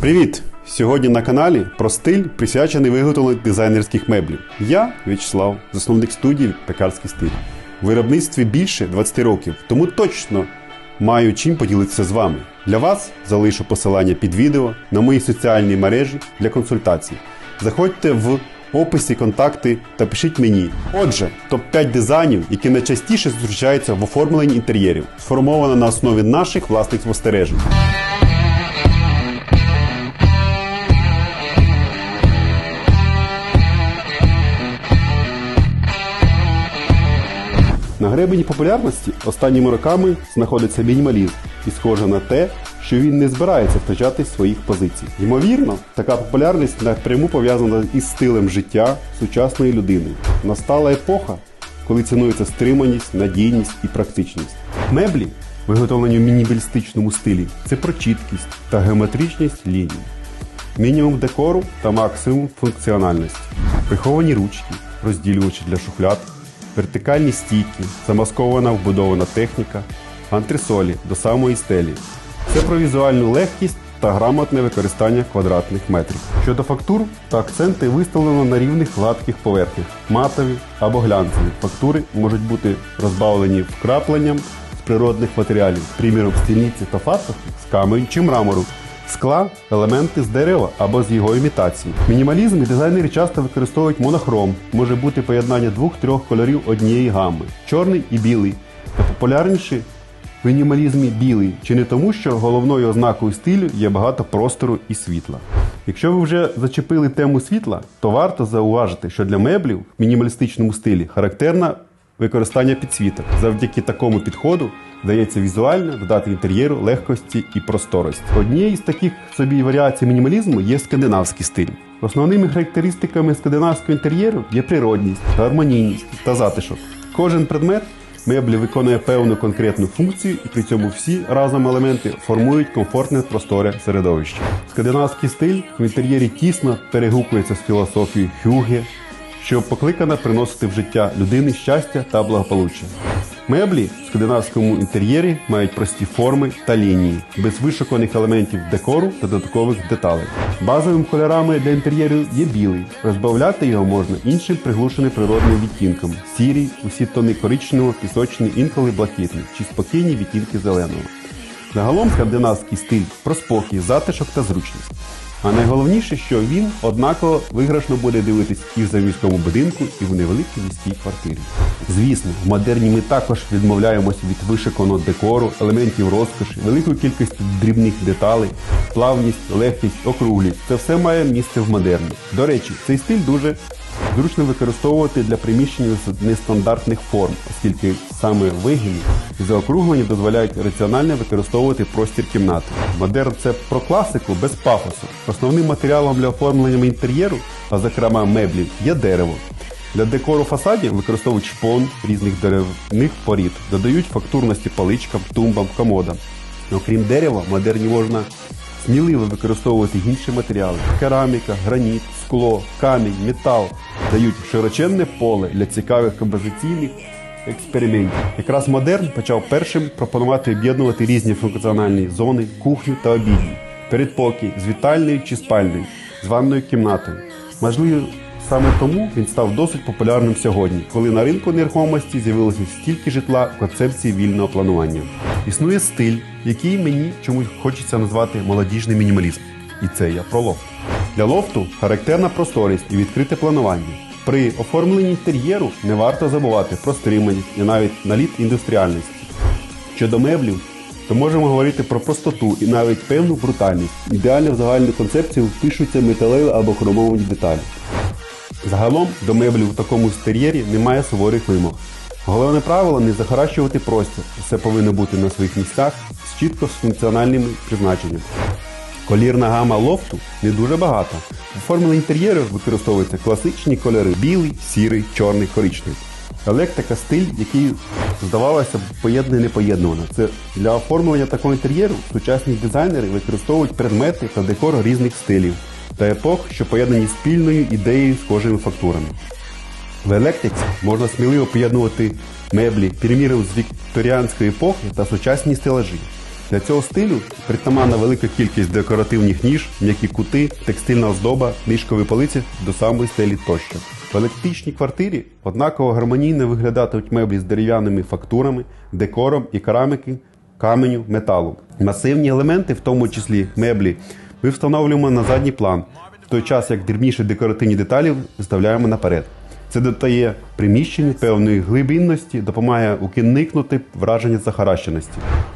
Привіт! Сьогодні на каналі про стиль, присвячений виготовленню дизайнерських меблів. Я В'ячеслав, засновник студії Пекарський стиль. В виробництві більше 20 років, тому точно маю чим поділитися з вами. Для вас залишу посилання під відео на мої соціальні мережі для консультацій. Заходьте в описі контакти та пишіть мені. Отже, топ-5 дизайнів, які найчастіше зустрічаються в оформленні інтер'єрів, сформовано на основі наших власних спостережень. На гребені популярності останніми роками знаходиться мінімалізм, і схоже на те, що він не збирається втрачати своїх позицій. Ймовірно, така популярність напряму пов'язана із стилем життя сучасної людини. Настала епоха, коли цінується стриманість, надійність і практичність. Меблі, виготовлені в мінімалістичному стилі, це про чіткість та геометричність ліній мінімум декору та максимум функціональності, приховані ручки, розділювачі для шуфляд, вертикальні стійки, замаскована вбудована техніка, антресолі до самої стелі. Це про візуальну легкість та грамотне використання квадратних метрів. Щодо фактур та акценти виставлено на рівних гладких поверхнях, матові або глянцеві. Фактури можуть бути розбавлені вкрапленням з природних матеріалів, приміром стільниці та фартухи з каменю чи мрамору, скла, елементи з дерева або з його імітації. В мінімалізмі дизайнери часто використовують монохром, може бути поєднання двох-трьох кольорів однієї гами чорний і білий. Та популярніші в мінімалізмі білий, чи не тому, що головною ознакою стилю є багато простору і світла. Якщо ви вже зачепили тему світла, то варто зауважити, що для меблів в мінімалістичному стилі характерна використання підсвіток. Завдяки такому підходу вдається візуально додати інтер'єру легкості і просторості. Однією з таких собі варіацій мінімалізму є скандинавський стиль. Основними характеристиками скандинавського інтер'єру є природність, гармонійність та затишок. Кожен предмет меблі виконує певну конкретну функцію, і при цьому всі разом елементи формують комфортне просторе середовище. Скандинавський стиль в інтер'єрі тісно перегукується з філософією Хюге, що покликана приносити в життя людини щастя та благополуччя. Меблі в скандинавському інтер'єрі мають прості форми та лінії, без вишуканих елементів декору та додаткових деталей. Базовими кольорами для інтер'єру є білий. Розбавляти його можна іншим приглушеним природним відтінком: сірий, усі тони коричневого, пісочний, інколи блакитний чи спокійні відтінки зеленого. Загалом скандинавський стиль про спокій, затишок та зручність. А найголовніше, що він однаково виграшно буде дивитись і в заміському будинку, і в невеликій міській квартирі. Звісно, в модерні ми також відмовляємося від вишиканого декору, елементів розкоші, великої кількості дрібних деталей, плавність, легкість, округлість. Це все має місце в модерні. До речі, цей стиль дуже зручно використовувати для приміщень з нестандартних форм, оскільки саме вигини і заокруглення дозволяють раціонально використовувати простір кімнати. Модерн це про класику без пафосу. Основним матеріалом для оформлення інтер'єру, а зокрема меблів, є дерево. Для декору фасадів використовують шпон різних деревних порід, додають фактурності паличкам, тумбам, комодам. Окрім дерева, в модерні можна сміливо використовувати інші матеріали: кераміка, граніт, скло, камінь, метал дають широченне поле для цікавих композиційних експериментів. Якраз модерн почав першим пропонувати об'єднувати різні функціональні зони, кухню та обідню, передпокій з вітальною чи спальною, з ванною кімнатою. Можливо, Саме тому він став досить популярним сьогодні, коли на ринку нерухомості з'явилося стільки житла в концепції вільного планування. Існує стиль, який мені чомусь хочеться назвати молодіжний мінімалізм. І це я про лофт. Для лофту характерна просторість і відкрите планування. При оформленні інтер'єру не варто забувати про стриманість і навіть наліт індустріальності. Щодо меблів, то можемо говорити про простоту і навіть певну брутальність. Ідеально в загальну концепцію впишуться металеві або хромовані деталі. Загалом до меблів у такому стер'єрі немає суворих вимог. Головне правило не захаращувати простір. Все повинно бути на своїх місцях з чітко з функціональним призначенням. Колірна гама лофту не дуже багата. В оформленні інтер'єру використовуються класичні кольори білий, сірий, чорний, коричневий. Електрика стиль, який, здавалося б, поєднує непоєднувано. Це для оформлення такого інтер'єру сучасні дизайнери використовують предмети та декор різних стилів та епох, що поєднані спільною ідеєю схожими фактурами. В електриці можна сміливо поєднувати меблі, примірів з вікторіанської епохи та сучасні стелажі. Для цього стилю притаманна велика кількість декоративних ніж, м'які кути, текстильна оздоба, нишкові полиці до самої стелі тощо. В електричній квартирі однаково гармонійно виглядатимуть меблі з дерев'яними фактурами, декором і кераміки, каменю, металу. Масивні елементи, в тому числі меблі, ми встановлюємо на задній план, в той час як дрібніші декоративні деталі виставляємо наперед. Це додає приміщенню певної глибинності, допомагає уникнути враження захаращеності.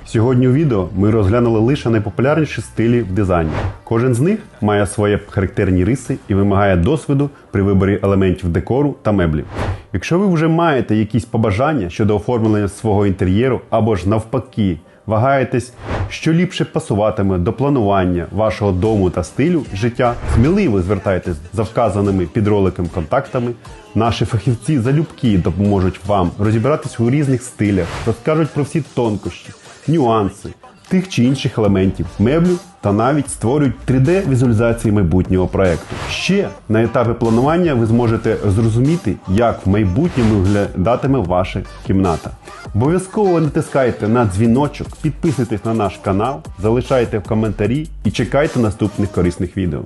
Сьогодні у відео ми розглянули лише найпопулярніші стилі в дизайні. Кожен з них має свої характерні риси і вимагає досвіду при виборі елементів декору та меблів. Якщо ви вже маєте якісь побажання щодо оформлення свого інтер'єру або ж навпаки, вагаєтесь, що ліпше пасуватиме до планування вашого дому та стилю життя, сміливо звертайтесь за вказаними під роликом контактами. Наші фахівці залюбки допоможуть вам розібратись у різних стилях, розкажуть про всі тонкощі, нюанси тих чи інших елементів меблю та навіть створюють 3D-візуалізації майбутнього проекту. Ще на етапі планування ви зможете зрозуміти, як в майбутньому виглядатиме ваша кімната. Обов'язково натискайте на дзвіночок, підписуйтесь на наш канал, залишайте в коментарі і чекайте наступних корисних відео.